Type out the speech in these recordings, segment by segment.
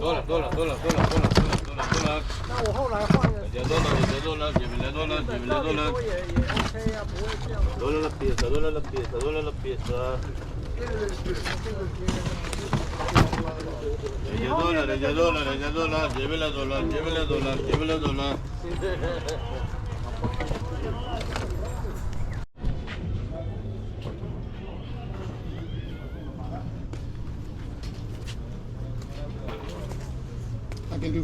多了多了多了多了多了多了多了多了。那我后来换了。也多了也多了，你们来多了，你们来多了。多了了，别，多了了，别，多了了，别，多了。人家多了，人家多了，人家多了，这边来多了，这边来多了，这边来多了。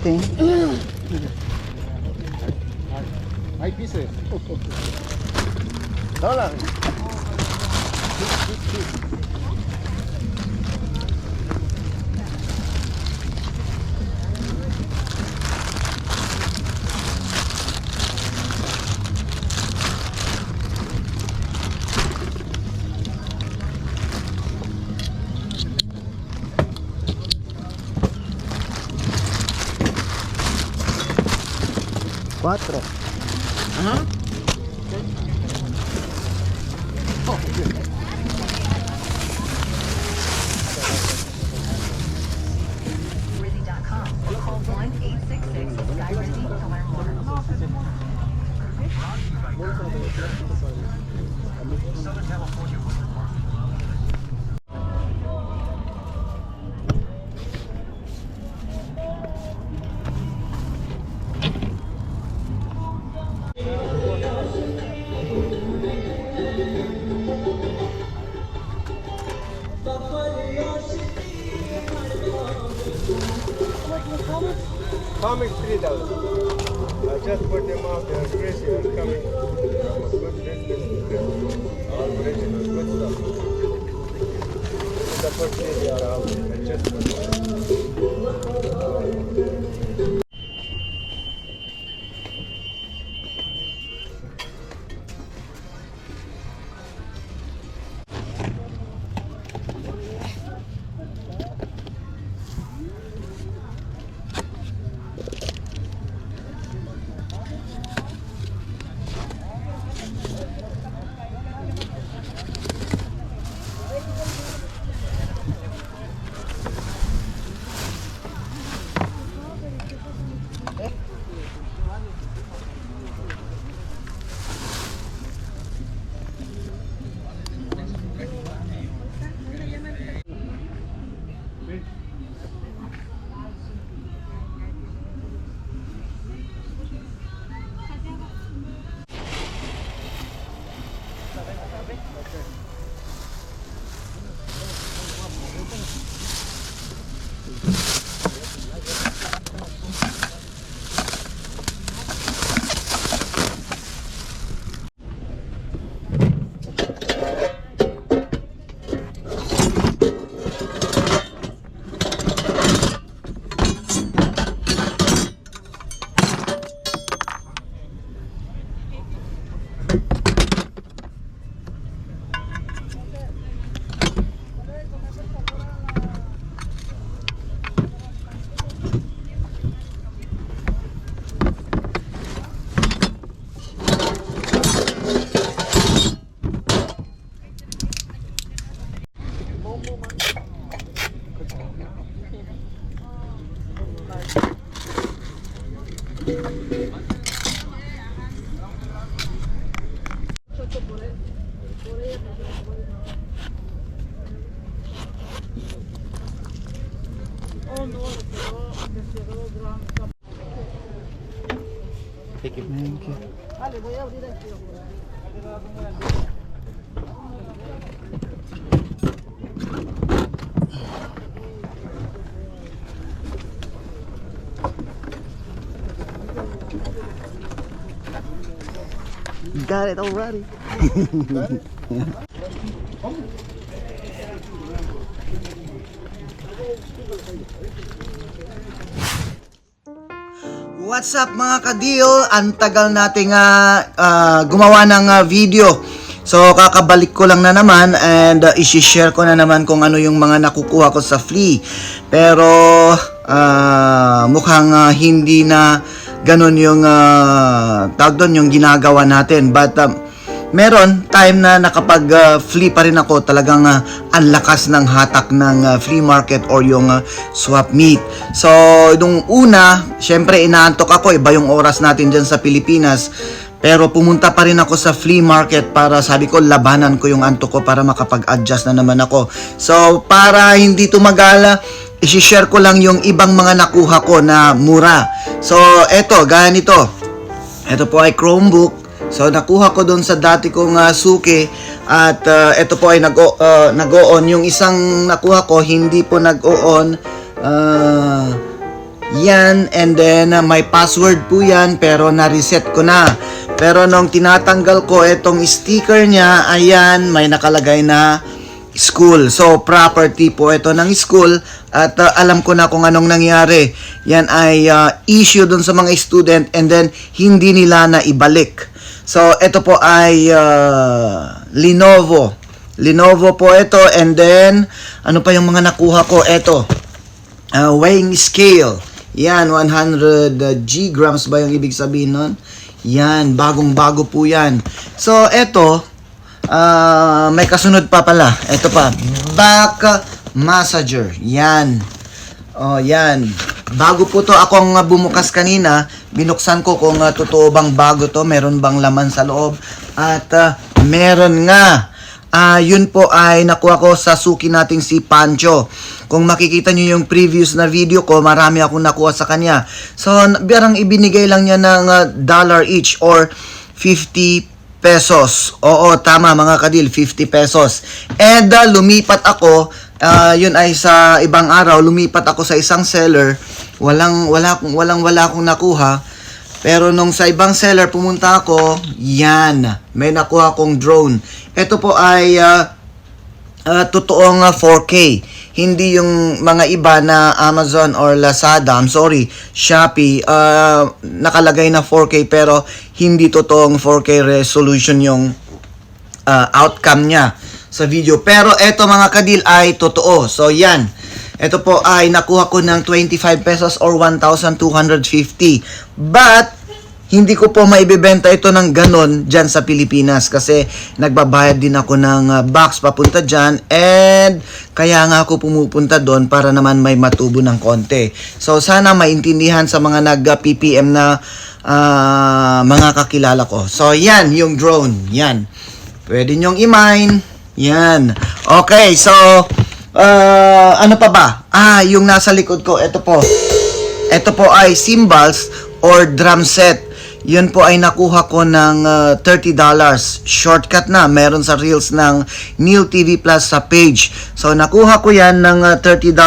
Tem. Aí pisa. Dá lá. 4 Three dollars. I just put them out there. Crazy are coming. Good business. All original, good stuff. The first day they are out. I just put them out. Okay. Got it already. What's up mga kadil? Ang tagal nating ah, ah, gumawa ng ah, video. So kakabalik ko lang na naman and uh, isi-share ko na naman kung ano yung mga nakukuha ko sa Flea. Pero ah, mukhang ah, hindi na ganun yung uh, tawag doon yung ginagawa natin. But um, meron time na nakapag uh, flea pa rin ako talagang uh, ang lakas ng hatak ng uh, flea market or yung uh, swap meet. So, nung una, syempre inaantok ako, iba yung oras natin dyan sa Pilipinas. Pero pumunta pa rin ako sa flea market para sabi ko labanan ko yung antok ko para makapag-adjust na naman ako. So, para hindi tumagala, isi-share ko lang yung ibang mga nakuha ko na mura. So, eto, ganito. Ito po ay Chromebook. So nakuha ko doon sa dati kong uh, suki at uh, ito po ay nag uh, nag-on yung isang nakuha ko hindi po nag-on uh, yan and then uh, may password po yan pero na-reset ko na pero nung tinatanggal ko itong sticker niya ayan may nakalagay na school. So, property po ito ng school at uh, alam ko na kung anong nangyari. Yan ay uh, issue dun sa mga student and then hindi nila na ibalik. So, ito po ay uh, Lenovo. Lenovo po ito and then ano pa yung mga nakuha ko? Ito. Uh, weighing scale. Yan, 100 uh, G grams ba yung ibig sabihin nun? Yan, bagong-bago po yan. So, ito, Ah, may kasunod pa pala. Ito pa. Back massager. Yan. Oh, yan. Bago po to akong uh, bumukas kanina, binuksan ko kung uh, totoo bang bago to, meron bang laman sa loob. At uh, meron nga. Ah, yun po ay nakuha ko sa suki nating si Pancho. Kung makikita niyo yung previous na video ko, marami akong nakuha sa kanya. So, birang ibinigay lang niya ng uh, dollar each or 50 pesos. Oo, tama mga kadil, 50 pesos. And uh, lumipat ako, uh, yun ay sa ibang araw, lumipat ako sa isang seller. Walang wala akong walang wala akong nakuha. Pero nung sa ibang seller pumunta ako, yan, may nakuha akong drone. Ito po ay uh, uh, totoong uh, 4K. Hindi yung mga iba na Amazon or Lazada, I'm sorry, Shopee, uh, nakalagay na 4K pero hindi totoong 4K resolution yung uh, outcome niya sa video. Pero eto mga kadil ay totoo. So yan. Ito po ay nakuha ko ng 25 pesos or 1,250. But hindi ko po maibebenta ito ng ganon dyan sa Pilipinas kasi nagbabayad din ako ng uh, box papunta dyan and kaya nga ako pumupunta doon para naman may matubo ng konti. So sana maintindihan sa mga nag-PPM na uh, mga kakilala ko. So yan, yung drone. Yan. Pwede nyong i-mine. Yan. Okay, so uh, ano pa ba? Ah, yung nasa likod ko, ito po. Ito po ay cymbals or drum set. Yun po ay nakuha ko ng uh, $30. Shortcut na. Meron sa Reels ng Neil TV Plus sa page. So, nakuha ko yan ng uh, $30.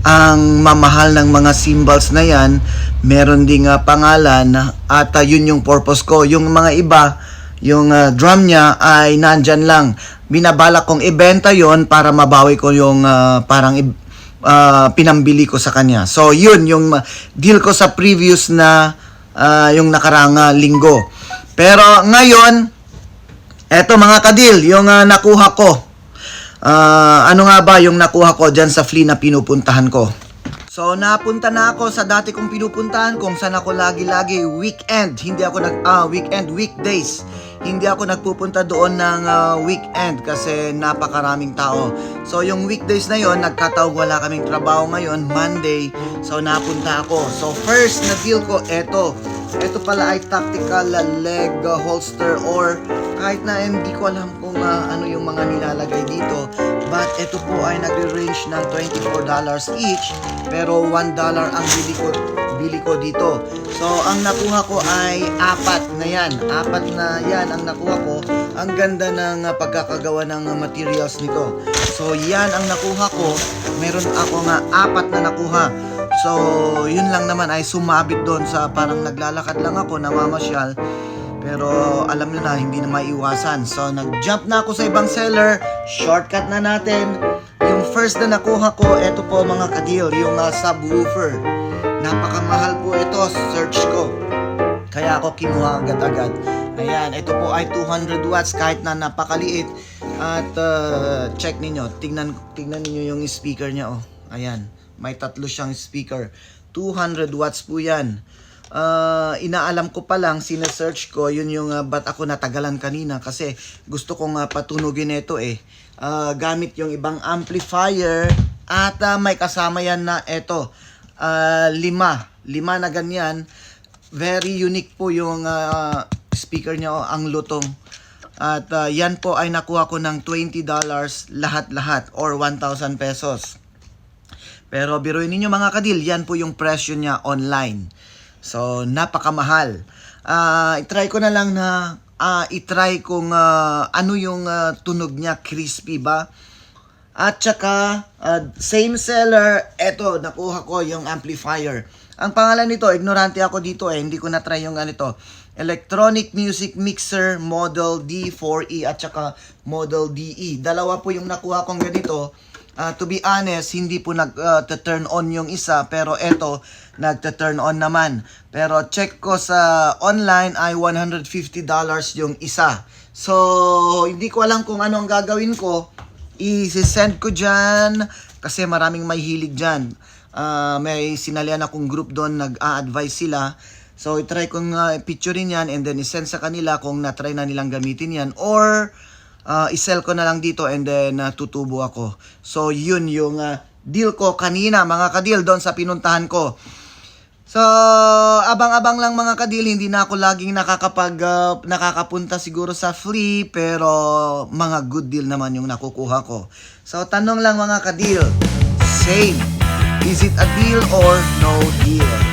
Ang mamahal ng mga cymbals na yan, meron ding uh, pangalan at uh, yun yung purpose ko. Yung mga iba, yung uh, drum niya ay nandyan lang. Binabalak kong ibenta yon para mabawi ko yung uh, parang uh, pinambili ko sa kanya. So, yun yung deal ko sa previous na uh, yung nakarang uh, linggo. Pero ngayon, eto mga kadil, yung uh, nakuha ko. Ah, ano nga ba yung nakuha ko dyan sa flea na pinupuntahan ko? So, napunta na ako sa dati kong pinupuntahan kung saan ako lagi-lagi weekend. Hindi ako nag, ah, weekend, weekdays. Hindi ako nagpupunta doon ng ah, weekend kasi napakaraming tao. So, yung weekdays na yon nagkataong wala kaming trabaho ngayon, Monday. So, napunta ako. So, first na deal ko, eto. Ito pala ay tactical leg uh, holster or kahit na hindi ko alam kung uh, ano yung mga nilalagay dito. But ito po ay nagre-range ng $24 each pero $1 ang bili ko, bili ko dito. So ang nakuha ko ay apat na yan. Apat na yan ang nakuha ko. Ang ganda ng uh, pagkakagawa ng materials nito. So yan ang nakuha ko. Meron ako nga apat na nakuha. So, yun lang naman ay sumabit doon sa parang naglalakad lang ako, namamasyal. Pero alam nyo na, hindi na maiwasan. So, nag-jump na ako sa ibang seller. Shortcut na natin. Yung first na nakuha ko, eto po mga kadil, yung uh, subwoofer. Napakamahal po ito, search ko. Kaya ako kinuha agad-agad. Ayan, ito po ay 200 watts kahit na napakaliit. At uh, check ninyo, tingnan, tingnan ninyo yung speaker niya. Oh. Ayan, may tatlo siyang speaker. 200 watts po yan. Uh, inaalam ko pa lang, sinesearch ko, yun yung uh, ba't ako natagalan kanina kasi gusto kong uh, patunugin ito eh. Uh, gamit yung ibang amplifier at uh, may kasama yan na ito. Uh, lima. Lima na ganyan. Very unique po yung uh, speaker niya, oh, ang lutong. At uh, yan po ay nakuha ko ng $20 lahat-lahat or 1,000 pesos. Pero biruin ninyo mga kadil, yan po yung presyo niya online. So, napakamahal. Ah, itry ko na lang na ah, itry kung ah, ano yung ah, tunog niya, crispy ba? At saka, ah, same seller, eto, nakuha ko yung amplifier. Ang pangalan nito, ignorante ako dito eh, hindi ko na-try yung ganito. Electronic Music Mixer Model D4E at saka Model DE. Dalawa po yung nakuha kong ganito. Ah, to be honest, hindi po nag-turn on yung isa, pero eto, nagta-turn on naman. Pero check ko sa online ay $150 yung isa. So, hindi ko alam kung ano ang gagawin ko. I-send ko dyan kasi maraming may hilig dyan. Ah, may sinalian akong group doon, nag-a-advise sila. So, itry kong uh, picturein yan and then isend sa kanila kung na-try na nilang gamitin yan. Or, uh, isell ko na lang dito and then uh, tutubo ako. So, yun yung uh, deal ko kanina, mga kadil, doon sa pinuntahan ko. So, abang-abang lang mga kadil, hindi na ako laging nakakapag, uh, nakakapunta siguro sa free, pero mga good deal naman yung nakukuha ko. So, tanong lang mga kadil, same, is it a deal or no deal?